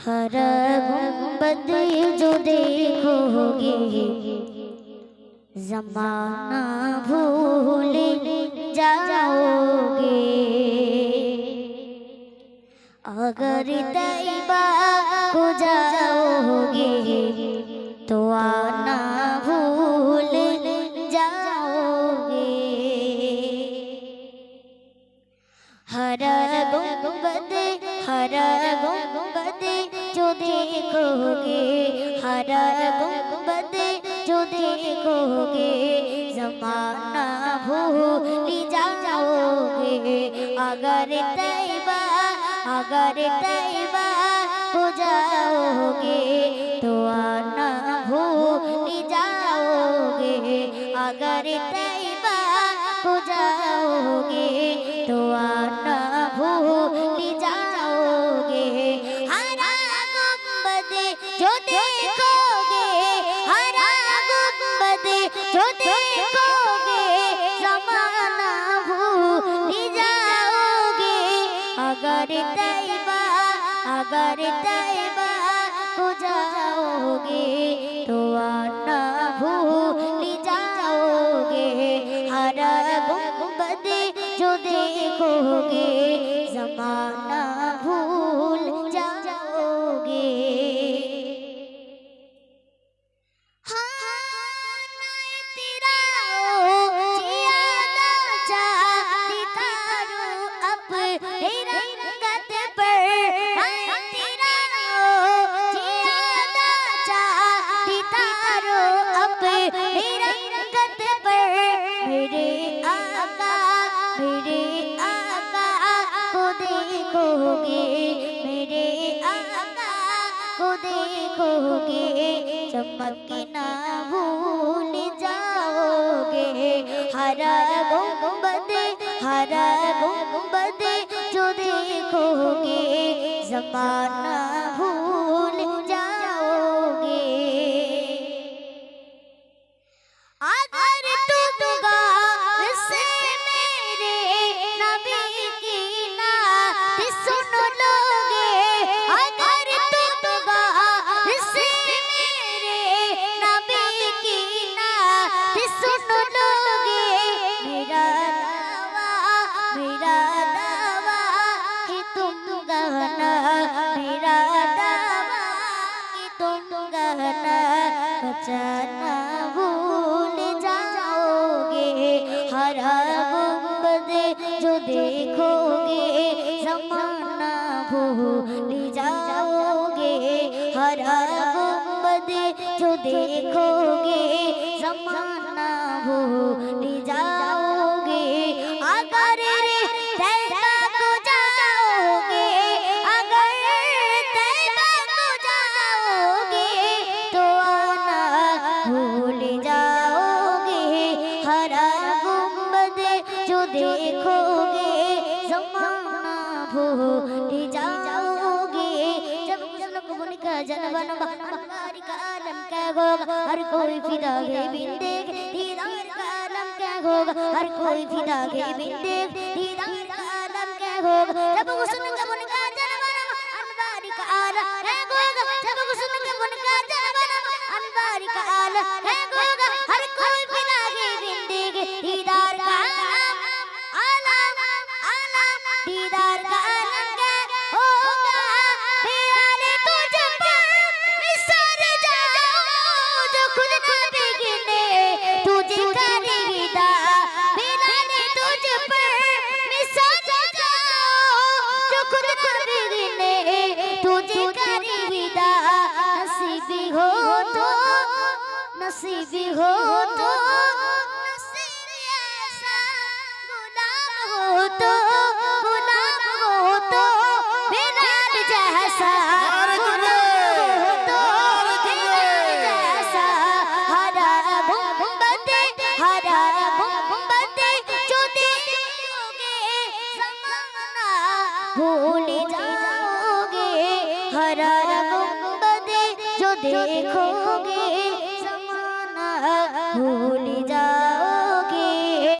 हरा गुंबद जो देखोगे, जमाना भूल जाओगे। अगर तैबा को जाओगे तो आना भूल जाओगे। हर गुंबद, हरा जो देखोगे हरा गुंबद जो देखोगे जमाना भूल जाओगे। अगर तैबा अगर तैबा हो जाओगे। अगर तैबा को जाओगे तो आना भूल जाओगे। हर गुंबद देखोगे चमकना भूल जाओगे। हरा गुंबद हरा गुंबद जो देखोगे जमाना भूल देखोगे, जमाना भूल जाओगे। अगर को जाओगे, अगर को जाओगे तो आना भूल जाओगे। हरा गुंबद जो देखोगे जनवन बारी का आलम क्या होगा हर कोई फिदा के बिन देख दीदार का आलम क्या होगा हर कोई फिदा के बिन देख दीदार हो तो नसीबी हो तो नसीब ऐसा गुलाम देखोगे जमाना भूल जा